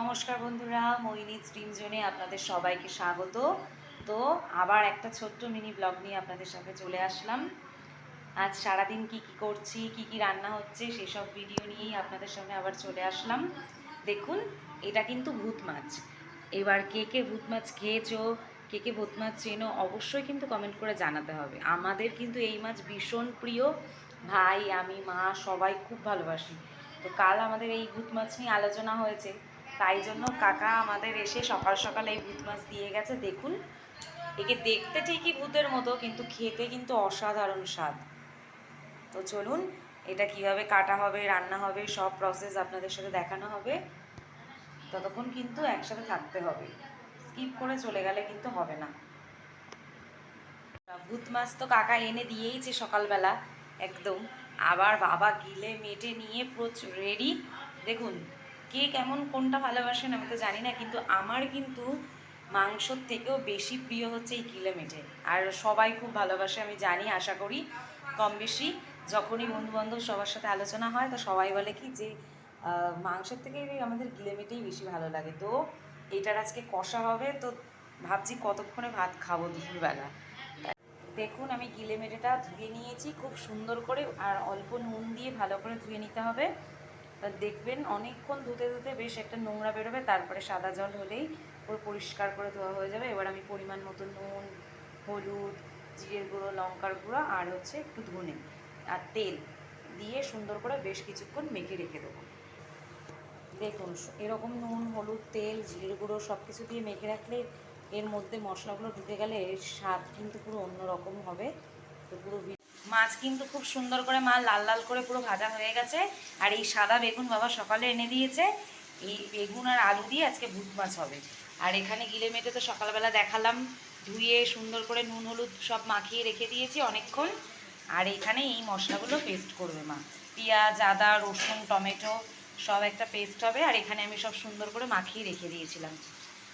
নমস্কার বন্ধুরা, মোহিনী স্ট্রিম জোনে আপনাদের সবাইকে স্বাগত। তো আবার একটা ছোট্ট মিনি ব্লগ নিয়ে আপনাদের সাথে চলে আসলাম। আজ সারাদিন কি কি করছি, কি কি রান্না হচ্ছে, সেসব ভিডিও নিয়েই আপনাদের সামনে আবার চলে আসলাম। দেখুন, এটা কিন্তু ভূত মাছ। এবার কে কে ভূত মাছ খেয়েছো, কে কে ভূত মাছ চেনো, অবশ্যই কিন্তু কমেন্ট করে জানাতে হবে। আমাদের কিন্তু এই মাছ ভীষণ প্রিয়। ভাই, আমি, মা সবাই খুব ভালোবাসি। তো কাল আমাদের এই ভূত মাছ নিয়ে আলোচনা হয়েছে। তাই জন্য কাকা আমাদের এসে সকাল সকাল এই ভূত মাছ দিয়ে গেছে, দেখুন। একে দেখতে ঠিকই ভূতের মতো, কিন্তু খেতে কিন্তু অসাধারণ স্বাদ। তো চলুন, এটা কীভাবে কাটা হবে, রান্না হবে, সব প্রসেস আপনাদের সাথে দেখানো হবে। ততক্ষণ কিন্তু একসাথে থাকতে হবে। স্কিপ করে চলে গেলে কিন্তু হবে না। ভূত মাছ তো কাকা এনে দিয়েইছে সকালবেলা, একদম। আবার বাবা গিলে, মেটে নিয়ে প্রচুর রেডি দেখুন কে কেমন কোনটা ভালোবাসেন আমি তো জানি না, কিন্তু আমার কিন্তু মাংসর থেকেও বেশি প্রিয় হচ্ছে এই গিলে মেটে আর সবাই খুব ভালোবাসে, আমি জানি, আশা করি। কম বেশি যখনই বন্ধুবান্ধব সবার সাথে আলোচনা হয়, তো সবাই বলে কি যে মাংসের থেকে আমাদের গিলে মেটেই বেশি ভালো লাগে। তো এটার আজকে কষা হবে, তো ভাবছি কতক্ষণে ভাত খাব দুপুরবেলা। দেখুন, আমি গিলে মেটেটা ধুয়ে নিয়েছি, খুব সুন্দর করে, আর অল্প নুন দিয়ে ভালো করে ধুয়ে নিতে হবে। দেখবেন অনেকক্ষণ ধুতে ধুতে বেশ একটা নোংরা বেরোবে, তারপরে সাদা জল হলেই পুরো পরিষ্কার করে ধোয়া হয়ে যাবে। এবার আমি পরিমাণ মতো নুন, হলুদ, জিরের গুঁড়ো, লঙ্কার গুঁড়ো আর হচ্ছে একটু ধনে আর তেল দিয়ে সুন্দর করে বেশ কিছুক্ষণ মেখে রেখে দেবো। দেখুন, এরকম নুন, হলুদ, তেল, জিরের গুঁড়ো সব কিছু দিয়ে মেখে রাখলে এর মধ্যে মশলাগুলো ঢুকে গেলে এর স্বাদ কিন্তু পুরো অন্যরকম হবে। তো পুরো মাছ কিন্তু খুব সুন্দর করে মা লাল লাল করে পুরো ভাজা হয়ে গেছে। আর এই সাদা বেগুন বাবা সকালে এনে দিয়েছে। এই বেগুন আর আলু দিয়ে আজকে ভূত মাছ হবে। আর এখানে গিলে মেটে তো সকালবেলা দেখালাম। ধুয়ে সুন্দর করে নুন, হলুদ সব মাখিয়ে রেখে দিয়েছি অনেকক্ষণ। আর এখানে এই মশলাগুলো পেস্ট করবে মা। পেঁয়াজ, আদা, রসুন, টমেটো সব একটা পেস্ট হবে। আর এখানে আমি সব সুন্দর করে মাখিয়ে রেখে দিয়েছিলাম।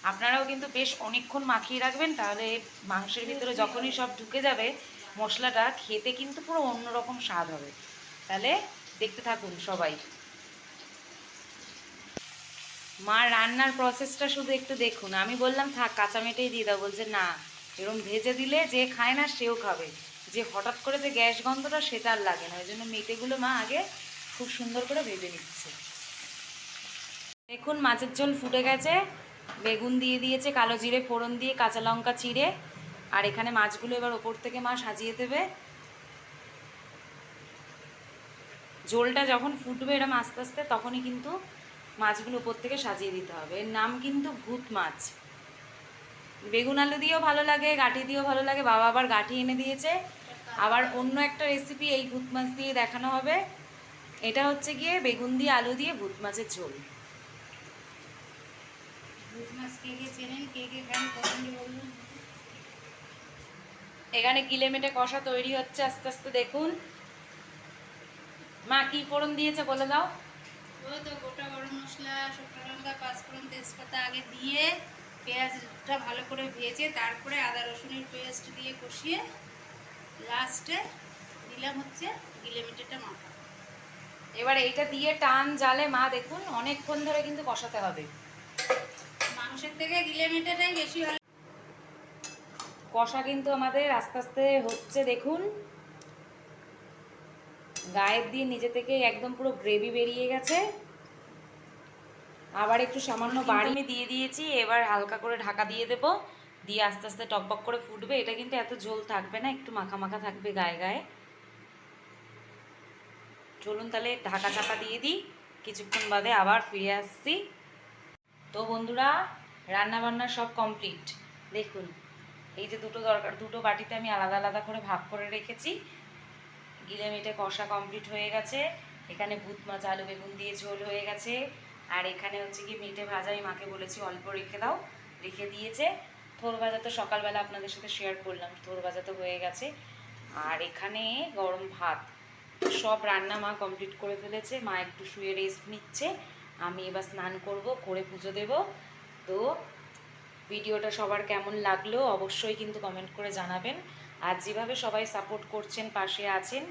আপনারাও কিন্তু বেশ অনেকক্ষণ মাখিয়ে রাখবেন, তাহলে মাংসের ভিতরে যখনই সব ঢুকে যাবে মশলাটা খেতে কিন্তু পুরো অন্যরকম স্বাদ হবে। তাহলে দেখতে থাকুন সবাই। মা রান্নার প্রসেসটা শুধু একটু দেখুন। আমি বললাম, থাক কাঁচা মেটেই দিয়ে দাও। বলছে, না এরকম ভেজে দিলে যে খায় না, সেও খাবে। যে হঠাৎ করে যে গ্যাস গন্ধটা, সেটা আর লাগে না। ওই জন্য মেটেগুলো মা আগে খুব সুন্দর করে ভেজে নিচ্ছে। দেখুন, মাছের ঝোল ফুটে গেছে। বেগুন দিয়ে দিয়েছে, কালো জিরে, ফোড়ন দিয়ে কাঁচা লঙ্কা চিড়ে আর এখানে মাছগুলো এবার ওপর থেকে মা সাজিয়ে দেবে। ঝোলটা যখন ফুটবে এরম আস্তে আস্তে, তখনই কিন্তু মাছগুলো উপর থেকে সাজিয়ে দিতে হবে। এর নাম কিন্তু ভূত মাছ। বেগুন আলু দিয়েও ভালো লাগে গাঠি দিয়েও ভালো লাগে, বাবা আবার গাঠি এনে দিয়েছে। আবার অন্য একটা রেসিপি এই ভূত মাছ দিয়ে দেখানো হবে। এটা হচ্ছে গিয়ে বেগুন দিয়ে আলু দিয়ে ভূত মাছের ঝোল। ভূত মাছ কে কে চেনেন? কে কে খান? কমেন্টে গিলে এখানে গিলেমেটে কষা তৈরি হচ্ছে আস্তে আস্তে দেখুন। মা কি ফোড়ন দিয়েছে বলে দাও। ওই তো গোটা গরম মশলা শুকনো লঙ্কা পাঁচফোড়ন তেজপাতা আগে দিয়ে পেঁয়াজটা ভালো করে ভেজে তারপরে আদা রসুনের পেস্ট দিয়ে কষিয়ে লাস্টে দিলাম হচ্ছে গিলেমিটেটা মাখা। এবার এইটা দিয়ে টান জালে মা দেখুন অনেকক্ষণ ধরে কিন্তু কষাতে হবে। মাংসের থেকে গিলেমিটেটাই বেশি ভালো কষা কিন্তু আমাদের আস্তে আস্তে হচ্ছে দেখুন। গায়ের দিয়ে নিজে থেকে একদম পুরো গ্রেভি বেরিয়ে গেছে। আবার একটু সামান্য বাড়ি দিয়ে দিয়েছি এবার হালকা করে ঢাকা দিয়ে দেব। দিয়ে আস্তে আস্তে টকবক করে ফুটবে। এটা কিন্তু এত ঝোল থাকবে না একটু মাখা মাখা থাকবে গায়ে গায়ে। চলুন তাহলে ঢাকা চাপা দিয়ে দিই। কিছুক্ষণ বাদে আবার ফিরে আসছি। তো বন্ধুরা রান্না বান্না সব কমপ্লিট দেখুন। এই যে দুটো দরকার, দুটো বাটিতে আমি আলাদা আলাদা করে ভাগ করে রেখেছি। গিলে মেটে কষা কমপ্লিট হয়ে গেছে। এখানে ভূত মাছ, আলু, বেগুন দিয়ে ঝোল হয়ে গেছে। আর এখানে হচ্ছে কি মেটে ভাজা, আমি মাকে বলেছি অল্প রেখে দাও, রেখে দিয়েছে। থোর ভাজা তো সকালবেলা আপনাদের সাথে শেয়ার করলাম, থোর ভাজা তো হয়ে গেছে। আর এখানে গরম ভাত, সব রান্না মা কমপ্লিট করে ফেলেছে। মা একটু শুয়ে রেস্ট নিচ্ছে। আমি এবার স্নান করব, করে পুজো দেব। তো ভিডিওটা সবার কেমন লাগল অবশ্যই কিন্তু কমেন্ট করে জানাবেন। আর যেভাবে সবাই সাপোর্ট করছেন, পাশে আছেন